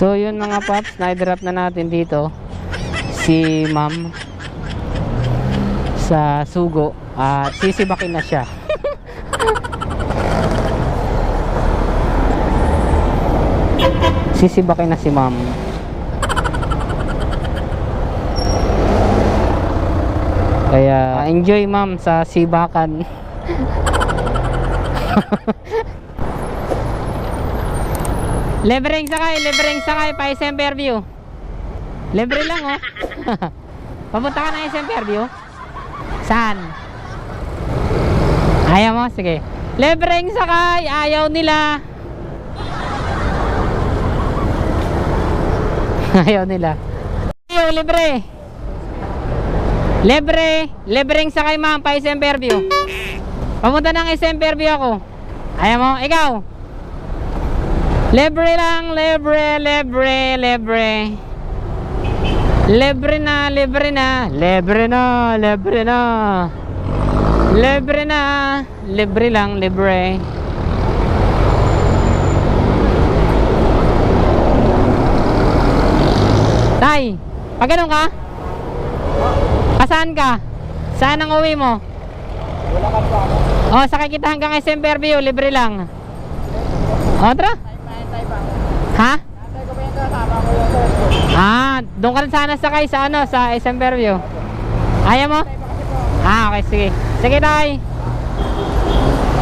So yun mga paps, na-drop na natin dito si ma'am sa sugo at sisibakin na siya. sisibakin na si ma'am. Kaya enjoy ma'am sa sibakan. Libreng sakay, libreng sakay pa SM Fairview. Libre lang oh. Papunta ka na SM Fairview? Saan? Ayaw mo? Sige. Libreng sakay, ayaw nila. ayaw nila. Ayaw, libre. Libre, libreng sakay ma'am pa SM Fairview. Papunta ng SM Fairview ako. Ayaw mo? Ikaw? Libre lang, libre, libre, libre. Libre na, libre na, libre na, libre na. Libre na, libre lang, libre. Tay, pag ganun ka? Kasaan ka? Saan ang uwi mo? Wala ka pa ako. Oh, sakay kita hanggang SM Fairview, libre lang. Oh, tara. Tayo pa. Ha? Tatay ko pa yung kasama ko yung sir ko. Ah, doon ka sana sakay sa ano, sa SM Fairview. Ayaw mo? Ah, okay, sige. Sige, tay.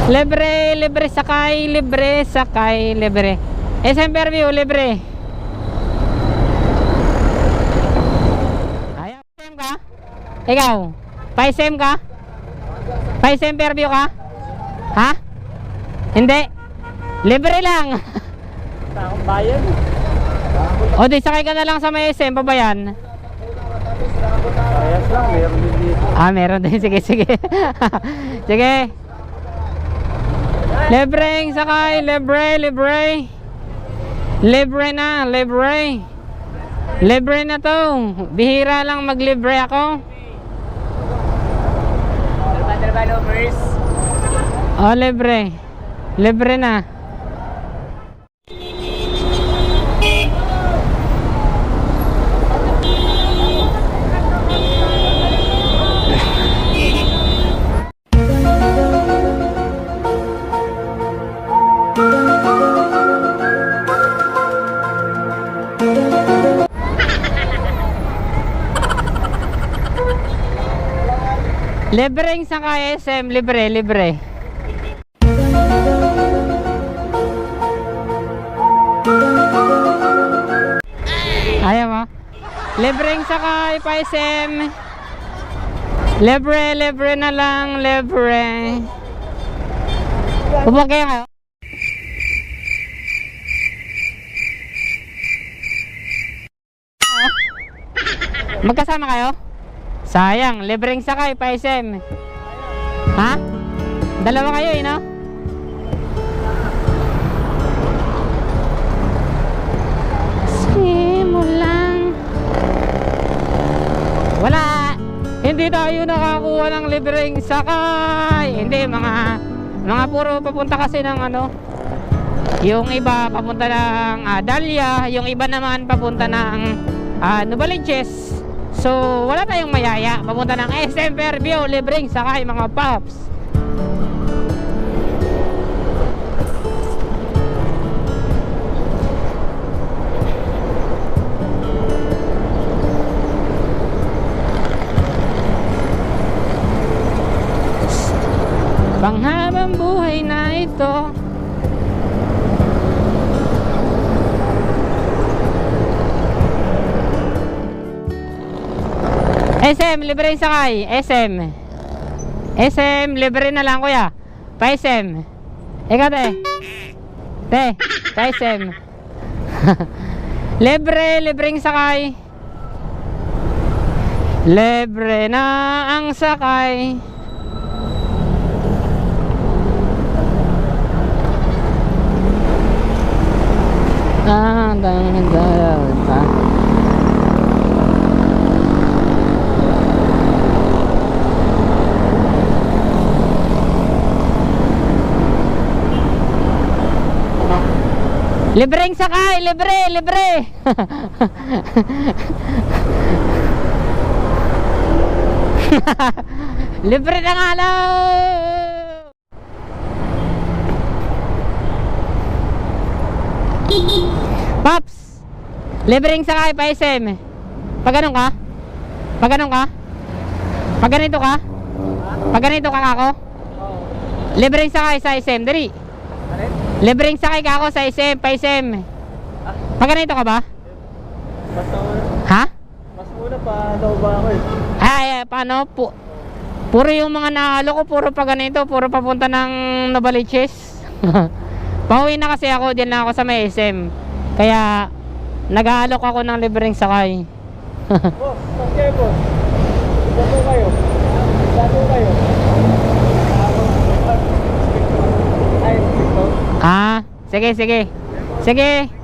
Libre, libre sakay, libre sakay, libre. SM Fairview, libre. Ayaw, SM ka? Ikaw? Pa-SM ka? Pa-SM Fairview ka? Ha? Hindi. Libre lang. Sa akong bayan. O, di sakay ka na lang sa may SM, pabayan. Parehas lang, meron din dito. Ah, meron din. Sige, sige. sige. Libreng sakay. Libre, libre. Libre na, libre. Libre na to. Bihira lang maglibre ako. Lovers. Oh, libre. Libre na. Libreng sakay SM, libre, libre. Ayaw mo? Libreng sakay pa SM. Libre, libre na lang, libre. Pupunta kayo. Magkasama kayo? Sayang, libreng sakay pa SM. Ha? Dalawa kayo eh, no? Simulang Wala Hindi tayo nakakuha ng libreng sakay Hindi, mga Mga puro papunta kasi ng ano Yung iba papunta ng ah, Dahlia Yung iba naman papunta ng ah, Novaliches So, wala tayong mayaya. Papunta ng SM Fairview Libreng sakay mga paps. Panghabang buhay na ito SM, libre yung sakay. SM SM, libre na lang kuya. Pa SM Ikaw te. Te, pa SM Libre, libreng sakay. Libre na ang sakay. Ah, dahil dahil Libreng sakay, libre, libre. libre na nga lang. Paps, libreng sakay pa SM. Pag ganun ka? Pag ganun ka? Pag ganito ka? Pag ganito ka ako? Libreng sakay sa SM, dali. Ano? Libreng sakay ka ako sa SM, pa SM. Pag ganito ka ba? Mas nauna. Ha? Mas muna pa daw ba ako eh. Ay, ay, paano? Pu puro yung mga nahalo ko, puro pa ganito, puro papunta ng Novaliches. Pauwi na kasi ako, din na ako sa may SM. Kaya, nag-aalok ako ng libreng sakay. Boss, kayo boss? Saan kayo? Saan kayo? Ay, dito. ah, sige, sige. Sige.